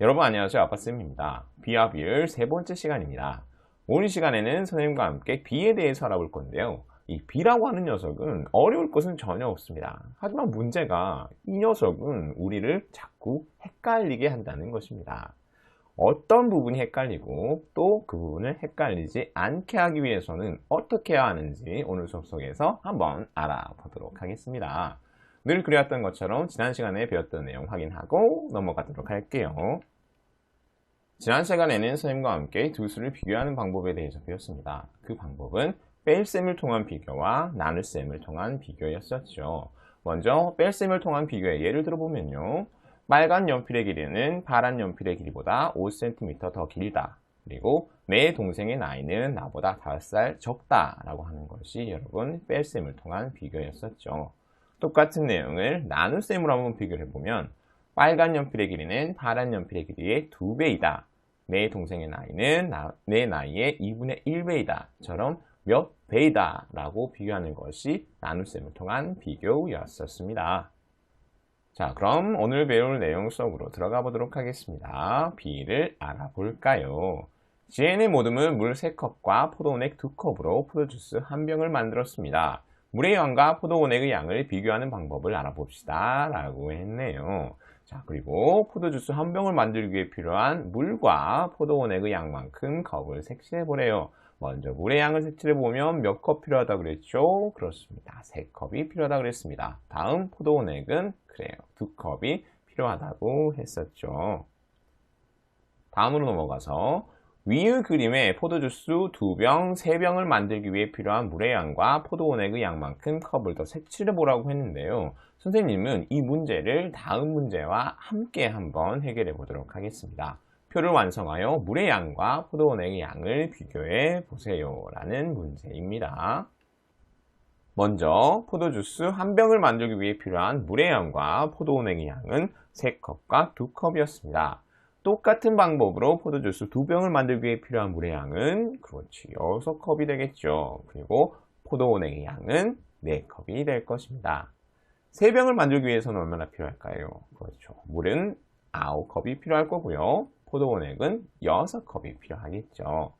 여러분 안녕하세요. 아빠쌤입니다. 비와 비율 세 번째 시간입니다. 오늘 시간에는 선생님과 함께 비에 대해서 알아볼 건데요. 이 비라고 하는 녀석은 어려울 것은 전혀 없습니다. 하지만 문제가 이 녀석은 우리를 자꾸 헷갈리게 한다는 것입니다. 어떤 부분이 헷갈리고 또 그 부분을 헷갈리지 않게 하기 위해서는 어떻게 해야 하는지 오늘 수업 속에서 한번 알아보도록 하겠습니다. 늘 그래왔던 것처럼 지난 시간에 배웠던 내용 확인하고 넘어가도록 할게요. 지난 시간에는 선생님과 함께 두 수를 비교하는 방법에 대해서 배웠습니다. 그 방법은 뺄셈을 통한 비교와 나눗셈을 통한 비교였었죠. 먼저 뺄셈을 통한 비교의 예를 들어보면요. 빨간 연필의 길이는 파란 연필의 길이보다 5cm 더 길다. 그리고 내 동생의 나이는 나보다 5살 적다 라고 하는 것이 여러분 뺄셈을 통한 비교였었죠. 똑같은 내용을 나눗셈으로 한번 비교를 해보면 빨간 연필의 길이는 파란 연필의 길이의 2배이다. 내 동생의 나이는 나, 내 나이의 2분의 1배이다. 처럼 몇 배이다 라고 비교하는 것이 나눗셈을 통한 비교였었습니다. 자 그럼 오늘 배울 내용 속으로 들어가 보도록 하겠습니다. 비를 알아볼까요? GN의 모듬은 물 3컵과 포도원액 2컵으로 포도주스 1병을 만들었습니다. 물의 양과 포도원액의 양을 비교하는 방법을 알아봅시다 라고 했네요 자 그리고 포도주스 한 병을 만들기 위해 필요한 물과 포도원액의 양만큼 컵을 색칠해 보래요 먼저 물의 양을 색칠해 보면 몇 컵 필요하다고 그랬죠? 그렇습니다. 3컵이 필요하다고 그랬습니다. 다음 포도원액은 그래요. 2컵이 필요하다고 했었죠. 다음으로 넘어가서 위의 그림에 포도주스 2병, 3병을 만들기 위해 필요한 물의 양과 포도원액의 양만큼 컵을 더 색칠해 보라고 했는데요. 선생님은 이 문제를 다음 문제와 함께 한번 해결해 보도록 하겠습니다. 표를 완성하여 물의 양과 포도원액의 양을 비교해 보세요 라는 문제입니다. 먼저 포도주스 한 병을 만들기 위해 필요한 물의 양과 포도원액의 양은 3컵과 2컵이었습니다. 똑같은 방법으로 포도주스 두 병을 만들기 위해 필요한 물의 양은 그렇지 6컵이 되겠죠. 그리고 포도원액의 양은 4컵이 될 것입니다. 3병을 만들기 위해서는 얼마나 필요할까요? 그렇죠. 물은 9컵이 필요할 거고요. 포도원액은 6컵이 필요하겠죠.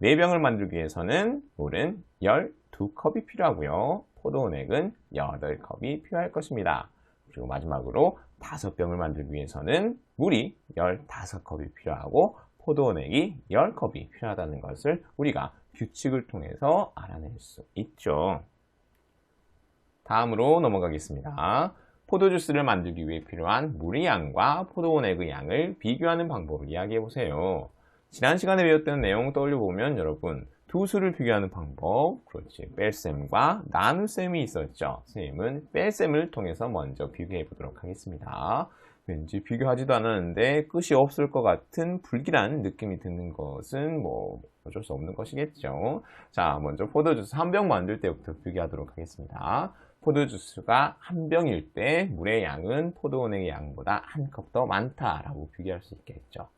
4병을 만들기 위해서는 물은 12컵이 필요하고요. 포도원액은 8컵이 필요할 것입니다. 그리고 마지막으로 5병을 만들기 위해서는 물이 15컵이 필요하고 포도원액이 10컵이 필요하다는 것을 우리가 규칙을 통해서 알아낼 수 있죠. 다음으로 넘어가겠습니다. 포도주스를 만들기 위해 필요한 물의 양과 포도원액의 양을 비교하는 방법을 이야기해 보세요. 지난 시간에 배웠던 내용 떠올려 보면 여러분 두 수를 비교하는 방법, 그렇지, 뺄셈과 나눗셈이 있었죠. 선생님은 뺄셈을 통해서 먼저 비교해 보도록 하겠습니다. 왠지 비교하지도 않았는데 끝이 없을 것 같은 불길한 느낌이 드는 것은 뭐 어쩔 수 없는 것이겠죠. 자, 먼저 포도주스 한 병 만들 때부터 비교하도록 하겠습니다. 포도주스가 한 병일 때 물의 양은 포도원액의 양보다 한 컵 더 많다라고 비교할 수 있겠죠.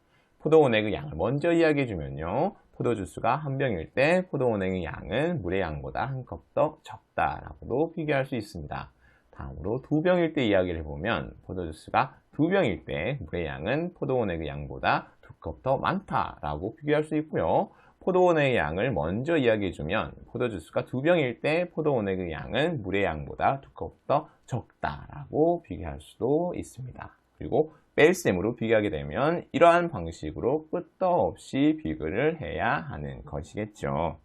포도원액의 양을 먼저 이야기해 주면요. 포도주스가 한 병일 때 포도원액의 양은 물의 양보다 한 컵 더 적다라고도 비교할 수 있습니다. 다음으로 두 병일 때 이야기를 해보면 포도주스가 두 병일 때 물의 양은 포도원액의 양보다 두 컵 더 많다라고 비교할 수 있고요. 포도원액의 양을 먼저 이야기해주면 포도주스가 두 병일 때 포도원액의 양은 물의 양보다 두 컵 더 적다라고 비교할 수도 있습니다. 그리고 뺄셈으로 비교하게 되면 이러한 방식으로 끝도 없이 비교를 해야 하는 것이겠죠.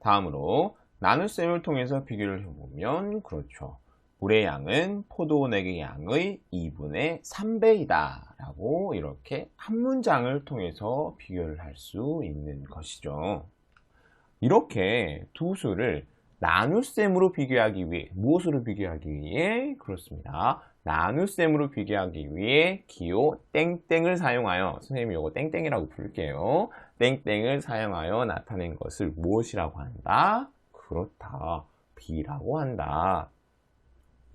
다음으로 나눗셈을 통해서 비교를 해보면 그렇죠. 물의 양은 포도원액의 양의 2분의 3배이다 라고 이렇게 한 문장을 통해서 비교를 할 수 있는 것이죠. 이렇게 두 수를 나눗셈으로 비교하기 위해 무엇으로 비교하기 위해 그렇습니다. 나눗셈으로 비교하기 위해 기호 땡땡을 사용하여 선생님이 이거 땡땡이라고 부를게요. 땡땡을 사용하여 나타낸 것을 무엇이라고 한다? 그렇다. B라고 한다.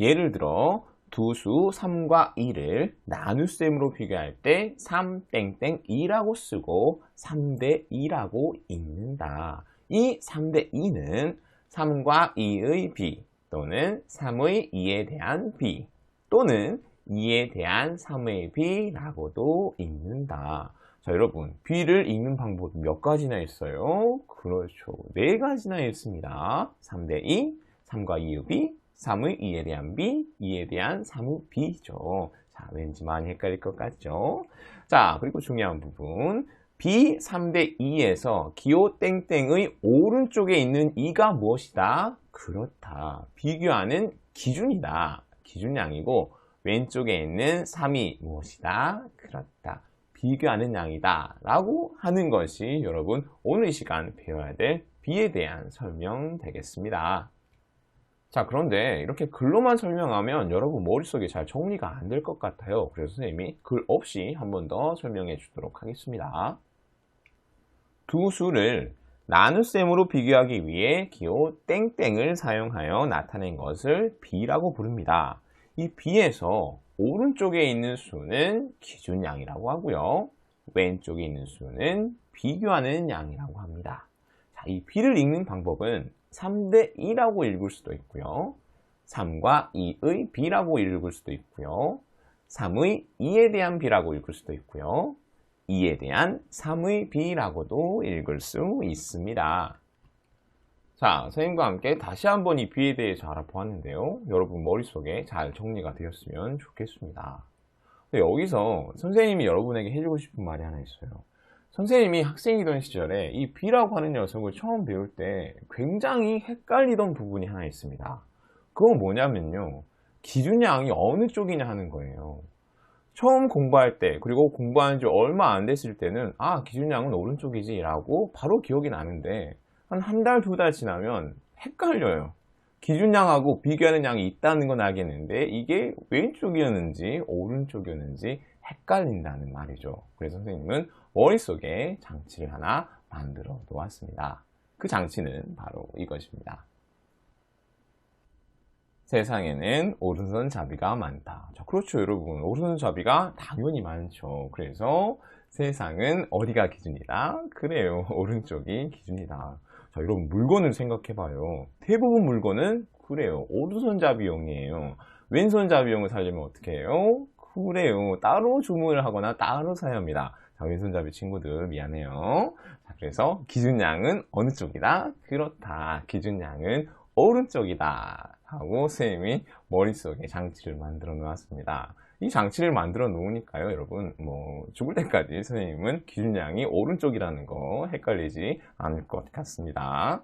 예를 들어 두 수 3과 2를 나눗셈으로 비교할 때 3, 땡땡 2라고 쓰고 3대 2라고 읽는다. 이 3대 2는 3과 2의 B 또는 3의 2에 대한 B 또는 2에 대한 3의 b라고도 읽는다. 자, 여러분, b를 읽는 방법이 몇 가지나 있어요? 그렇죠. 네 가지나 있습니다. 3대 2, 3과 2의 b, 3의 2에 대한 b, 2에 대한 3의 b죠. 자, 왠지 많이 헷갈릴 것 같죠? 자, 그리고 중요한 부분. b 3대 2에서 기호 땡땡의 오른쪽에 있는 2가 무엇이다? 그렇다. 비교하는 기준이다. 기준량이고 왼쪽에 있는 3이 무엇이다? 그렇다. 비교하는 양이다. 라고 하는 것이 여러분 오늘 시간 배워야 될 B에 대한 설명 되겠습니다. 자 그런데 이렇게 글로만 설명하면 여러분 머릿속에 잘 정리가 안 될 것 같아요. 그래서 선생님이 글 없이 한 번 더 설명해 주도록 하겠습니다. 두 수를 나눗셈으로 비교하기 위해 기호 땡땡을 사용하여 나타낸 것을 B라고 부릅니다. 이 B에서 오른쪽에 있는 수는 기준양이라고 하고요. 왼쪽에 있는 수는 비교하는 양이라고 합니다. 자, 이 B를 읽는 방법은 3대 2라고 읽을 수도 있고요. 3과 2의 B라고 읽을 수도 있고요. 3의 2에 대한 B라고 읽을 수도 있고요. 2에 대한 3의 B라고도 읽을 수 있습니다. 자, 선생님과 함께 다시 한번 이 B에 대해서 알아보았는데요. 여러분 머릿속에 잘 정리가 되었으면 좋겠습니다. 여기서 선생님이 여러분에게 해주고 싶은 말이 하나 있어요. 선생님이 학생이던 시절에 이 B라고 하는 녀석을 처음 배울 때 굉장히 헷갈리던 부분이 하나 있습니다. 그건 뭐냐면요. 기준량이 어느 쪽이냐 하는 거예요. 처음 공부할 때 그리고 공부한 지 얼마 안 됐을 때는 아 기준량은 오른쪽이지 라고 바로 기억이 나는데 한 한 달, 두달 지나면 헷갈려요. 기준량하고 비교하는 양이 있다는 건 알겠는데 이게 왼쪽이었는지 오른쪽이었는지 헷갈린다는 말이죠. 그래서 선생님은 머릿속에 장치를 하나 만들어 놓았습니다. 그 장치는 바로 이것입니다. 세상에는 오른손 잡이가 많다. 자, 그렇죠, 여러분. 오른손 잡이가 당연히 많죠. 그래서 세상은 어디가 기준이다? 그래요. 오른쪽이 기준이다. 자, 여러분, 물건을 생각해봐요. 대부분 물건은 그래요. 오른손잡이용이에요. 왼손잡이용을 살려면 어떻게 해요? 그래요. 따로 주문을 하거나 따로 사야 합니다. 자, 왼손잡이 친구들 미안해요. 자, 그래서 기준량은 어느 쪽이다? 그렇다. 기준량은 오른쪽이다. 하고 선생님이 머릿속에 장치를 만들어 놓았습니다. 이 장치를 만들어 놓으니까요, 여러분, 뭐, 죽을 때까지 선생님은 기준량이 오른쪽이라는 거 헷갈리지 않을 것 같습니다.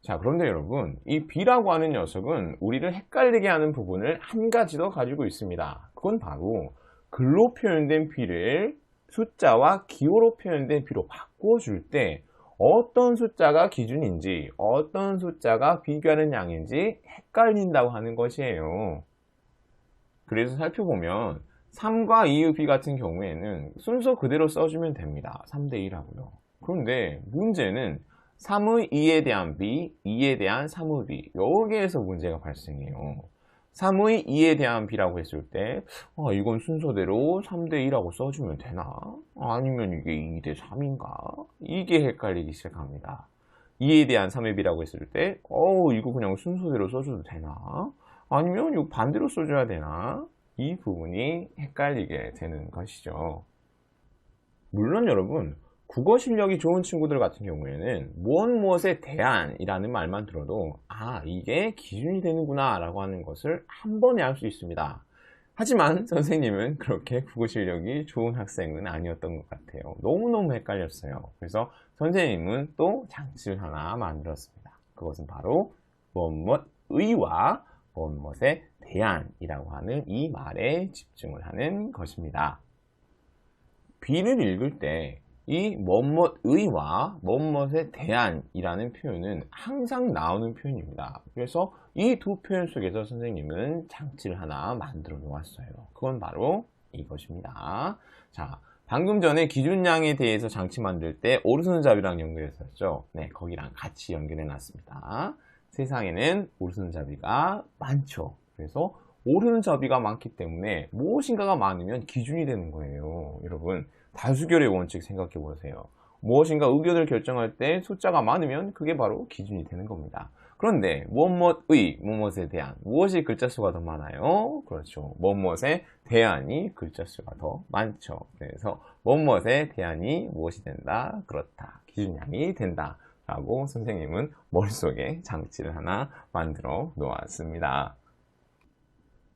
자, 그런데 여러분, 이 B라고 하는 녀석은 우리를 헷갈리게 하는 부분을 한 가지 더 가지고 있습니다. 그건 바로 글로 표현된 B를 숫자와 기호로 표현된 B로 바꿔줄 때 어떤 숫자가 기준인지 어떤 숫자가 비교하는 양인지 헷갈린다고 하는 것이에요. 그래서 살펴보면 3과 2의 B 같은 경우에는 순서 그대로 써주면 됩니다. 3대 1 하고요. 그런데 문제는 3의 2에 대한 B, 2에 대한 3의 B 여기에서 문제가 발생해요. 3의 2에 대한 B라고 했을 때 아, 이건 순서대로 3대 2라고 써주면 되나? 아니면 이게 2대 3인가? 이게 헷갈리기 시작합니다. 2에 대한 3의 B라고 했을 때 어, 이거 그냥 순서대로 써줘도 되나? 아니면 이거 반대로 써줘야 되나? 이 부분이 헷갈리게 되는 것이죠. 물론 여러분, 국어 실력이 좋은 친구들 같은 경우에는 무엇 무엇에 대한이라는 말만 들어도 아 이게 기준이 되는구나 라고 하는 것을 한 번에 알 수 있습니다. 하지만 선생님은 그렇게 국어 실력이 좋은 학생은 아니었던 것 같아요. 너무너무 헷갈렸어요. 그래서 선생님은 또 장치를 하나 만들었습니다. 그것은 바로 무엇 의와 무엇에 대한이라고 하는 이 말에 집중을 하는 것입니다. 비를 읽을 때 이 뭐뭇의와 뭐뭇에 대한이라는 표현은 항상 나오는 표현입니다. 그래서 이 두 표현 속에서 선생님은 장치를 하나 만들어 놓았어요. 그건 바로 이것입니다. 자, 방금 전에 기준량에 대해서 장치 만들 때 오른손잡이랑 연결했었죠. 네, 거기랑 같이 연결해 놨습니다. 세상에는 오른손잡이가 많죠. 그래서 오른손잡이가 많기 때문에 무엇인가가 많으면 기준이 되는 거예요. 여러분, 다수결의 원칙 생각해 보세요. 무엇인가 의견을 결정할 때 숫자가 많으면 그게 바로 기준이 되는 겁니다. 그런데 무엇무엇의 무엇에 대한 무엇이 글자 수가 더 많아요? 그렇죠. 무엇에 대한이 글자 수가 더 많죠. 그래서 무엇에 대한이 무엇이 된다? 그렇다. 기준량이 된다. 라고 선생님은 머릿속에 장치를 하나 만들어 놓았습니다.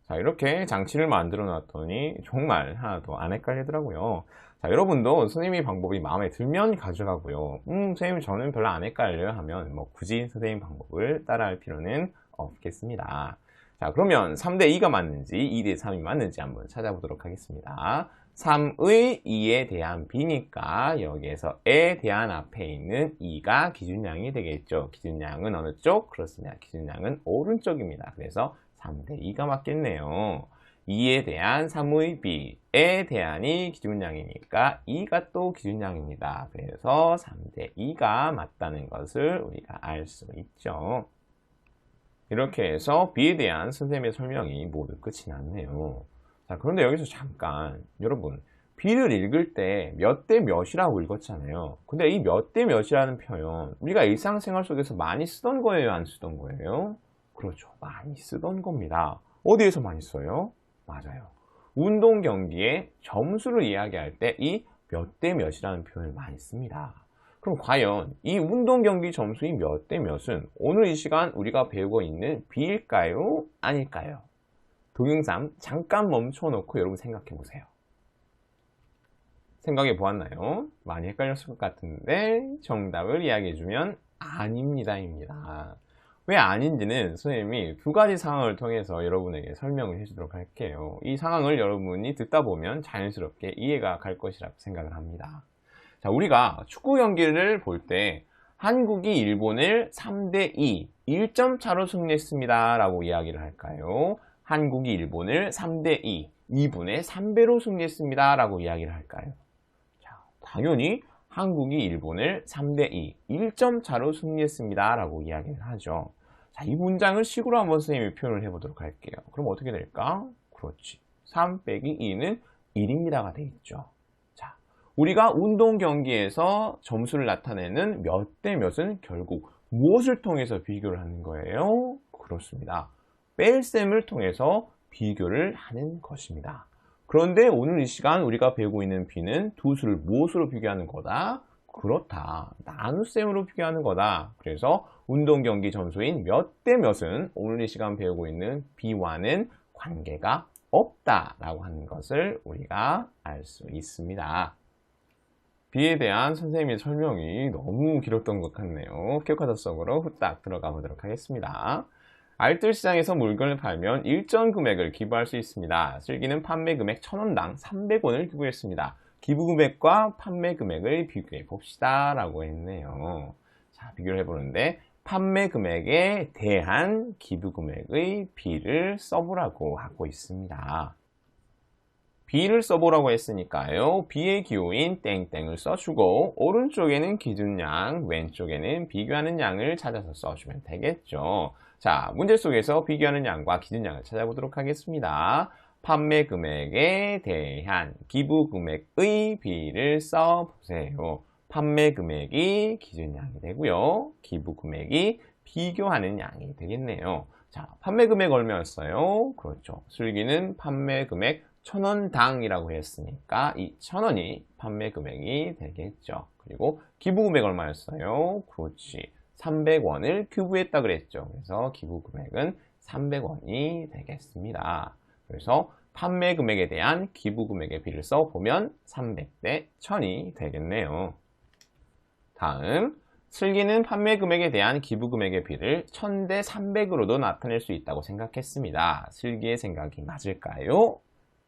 자, 이렇게 장치를 만들어 놨더니 정말 하나도 안 헷갈리더라고요. 자, 여러분도 선생님의 방법이 마음에 들면 가져가고요. 음, 선생님 저는 별로 안 헷갈려요 하면 뭐 굳이 선생님 방법을 따라 할 필요는 없겠습니다. 자, 그러면 3대 2가 맞는지 2대 3이 맞는지 한번 찾아보도록 하겠습니다. 3의 2에 대한 b니까 여기에서 에 대한 앞에 있는 2가 기준량이 되겠죠. 기준량은 어느 쪽? 그렇습니다. 기준량은 오른쪽입니다. 그래서 3대 2가 맞겠네요. 2에 대한 3의 b에 대한이 기준량이니까 2가 또 기준량입니다. 그래서 3대 2가 맞다는 것을 우리가 알 수 있죠. 이렇게 해서 b에 대한 선생님의 설명이 모두 끝이 났네요. 자, 그런데 여기서 잠깐 여러분 b를 읽을 때 몇 대 몇이라고 읽었잖아요. 근데 이 몇 대 몇이라는 표현 우리가 일상생활 속에서 많이 쓰던 거예요? 안 쓰던 거예요? 그렇죠. 많이 쓰던 겁니다. 어디에서 많이 써요? 맞아요. 운동 경기에 점수를 이야기할 때 이 몇 대 몇이라는 표현을 많이 씁니다. 그럼 과연 이 운동 경기 점수의 몇대 몇은 오늘 이 시간 우리가 배우고 있는 B일까요? 아닐까요? 동영상 잠깐 멈춰놓고 여러분 생각해 보세요. 생각해 보았나요? 많이 헷갈렸을 것 같은데 정답을 이야기해주면 아닙니다입니다. 왜 아닌지는 선생님이 두 가지 상황을 통해서 여러분에게 설명을 해주도록 할게요. 이 상황을 여러분이 듣다 보면 자연스럽게 이해가 갈 것이라고 생각을 합니다. 자, 우리가 축구 경기를 볼 때 한국이 일본을 3대2, 1점 차로 승리했습니다. 라고 이야기를 할까요? 한국이 일본을 3대 2, 2분의 3배로 승리했습니다. 라고 이야기를 할까요? 자, 당연히 한국이 일본을 3대 2, 1점 차로 승리했습니다. 라고 이야기를 하죠. 자, 이 문장을 식으로 한번 선생님이 표현을 해보도록 할게요. 그럼 어떻게 될까? 그렇지. 3 빼기 2는 1입니다가 되겠죠. 자, 우리가 운동 경기에서 점수를 나타내는 몇 대 몇은 결국 무엇을 통해서 비교를 하는 거예요? 그렇습니다. 뺄셈을 통해서 비교를 하는 것입니다. 그런데 오늘 이 시간 우리가 배우고 있는 B는 두 수를 무엇으로 비교하는 거다? 그렇다. 나눗셈으로 비교하는 거다. 그래서 운동 경기 점수인 몇 대 몇은 오늘 이 시간 배우고 있는 B와는 관계가 없다라고 하는 것을 우리가 알 수 있습니다. B에 대한 선생님의 설명이 너무 길었던 것 같네요. 교과서 속으로 후딱 들어가 보도록 하겠습니다. 알뜰시장에서 물건을 팔면 일정 금액을 기부할 수 있습니다. 슬기는 판매 금액 1000원당 300원을 기부했습니다. 기부 금액과 판매 금액을 비교해 봅시다. 라고 했네요. 자, 비교를 해보는데, 판매 금액에 대한 기부 금액의 B를 써보라고 하고 있습니다. B를 써보라고 했으니까요. B의 기호인 땡땡을 써주고, 오른쪽에는 기준량, 왼쪽에는 비교하는 양을 찾아서 써주면 되겠죠. 자, 문제 속에서 비교하는 양과 기준량을 찾아보도록 하겠습니다. 판매 금액에 대한 기부 금액의 비를 써보세요. 판매 금액이 기준량이 되고요. 기부 금액이 비교하는 양이 되겠네요. 자, 판매 금액 얼마였어요? 그렇죠. 슬기는 판매 금액 1000원당이라고 했으니까 이 1000원이 판매 금액이 되겠죠. 그리고 기부 금액 얼마였어요? 그렇지. 300원을 큐브했다 그랬죠. 그래서 기부 금액은 300원이 되겠습니다. 그래서 판매 금액에 대한 기부 금액의 비를 써보면 300대 1000이 되겠네요. 다음, 슬기는 판매 금액에 대한 기부 금액의 비를 1000대 300으로도 나타낼 수 있다고 생각했습니다. 슬기의 생각이 맞을까요?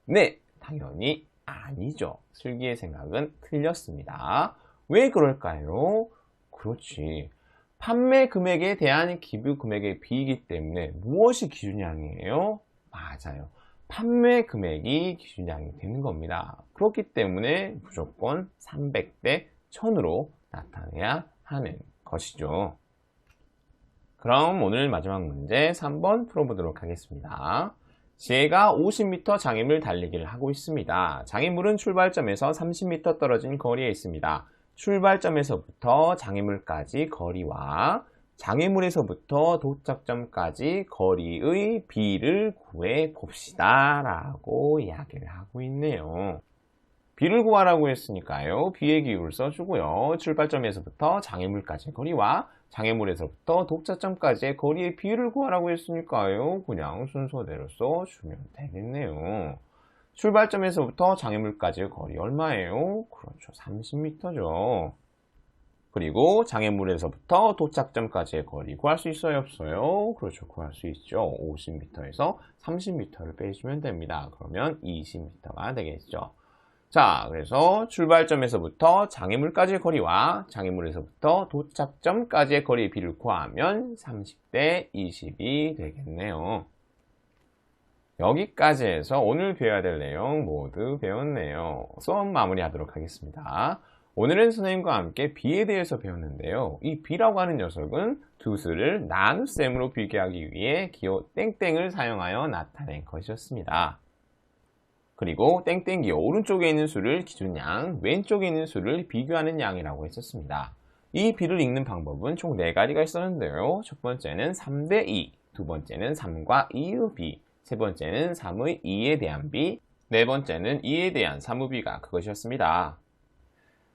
네, 당연히 아니죠. 슬기의 생각은 틀렸습니다. 왜 그럴까요? 그렇지. 판매 금액에 대한 기부 금액의 비이기 때문에 무엇이 기준량이에요? 맞아요. 판매 금액이 기준량이 되는 겁니다. 그렇기 때문에 무조건 300대 1000으로 나타내야 하는 것이죠. 그럼 오늘 마지막 문제 3번 풀어보도록 하겠습니다. 지혜가 50m 장애물 달리기를 하고 있습니다. 장애물은 출발점에서 30m 떨어진 거리에 있습니다. 출발점에서부터 장애물까지 거리와 장애물에서부터 도착점까지 거리의 비를 구해 봅시다 라고 이야기를 하고 있네요. 비를 구하라고 했으니까요. 비의 기울을 써주고요. 출발점에서부터 장애물까지의 거리와 장애물에서부터 독자점까지의 거리의 비를 구하라고 했으니까요. 그냥 순서대로 써주면 되겠네요. 출발점에서부터 장애물까지의 거리 얼마예요? 그렇죠. 30m죠. 그리고 장애물에서부터 도착점까지의 거리 구할 수 있어요? 없어요? 그렇죠. 구할 수 있죠. 50m에서 30m를 빼주면 됩니다. 그러면 20m가 되겠죠. 자, 그래서 출발점에서부터 장애물까지의 거리와 장애물에서부터 도착점까지의 거리의 비를 구하면 30대 20이 되겠네요. 여기까지 해서 오늘 배워야 될 내용 모두 배웠네요. 수업 마무리하도록 하겠습니다. 오늘은 선생님과 함께 비에 대해서 배웠는데요. 이 비라고 하는 녀석은 두 수를 나눗셈으로 비교하기 위해 기호 땡땡을 사용하여 나타낸 것이었습니다. 그리고 땡땡기 오른쪽에 있는 수를 기준양, 왼쪽에 있는 수를 비교하는 양이라고 했었습니다. 이 비를 읽는 방법은 총 4가지가 있었는데요. 첫 번째는 3대 2, 두 번째는 3과 2의 비, 세 번째는 3의 2에 대한 비, 네 번째는 2에 대한 3의 비가 그것이었습니다.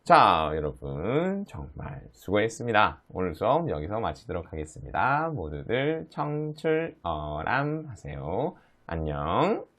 자, 여러분 정말 수고했습니다. 오늘 수업 여기서 마치도록 하겠습니다. 모두들 청출어람 하세요. 안녕.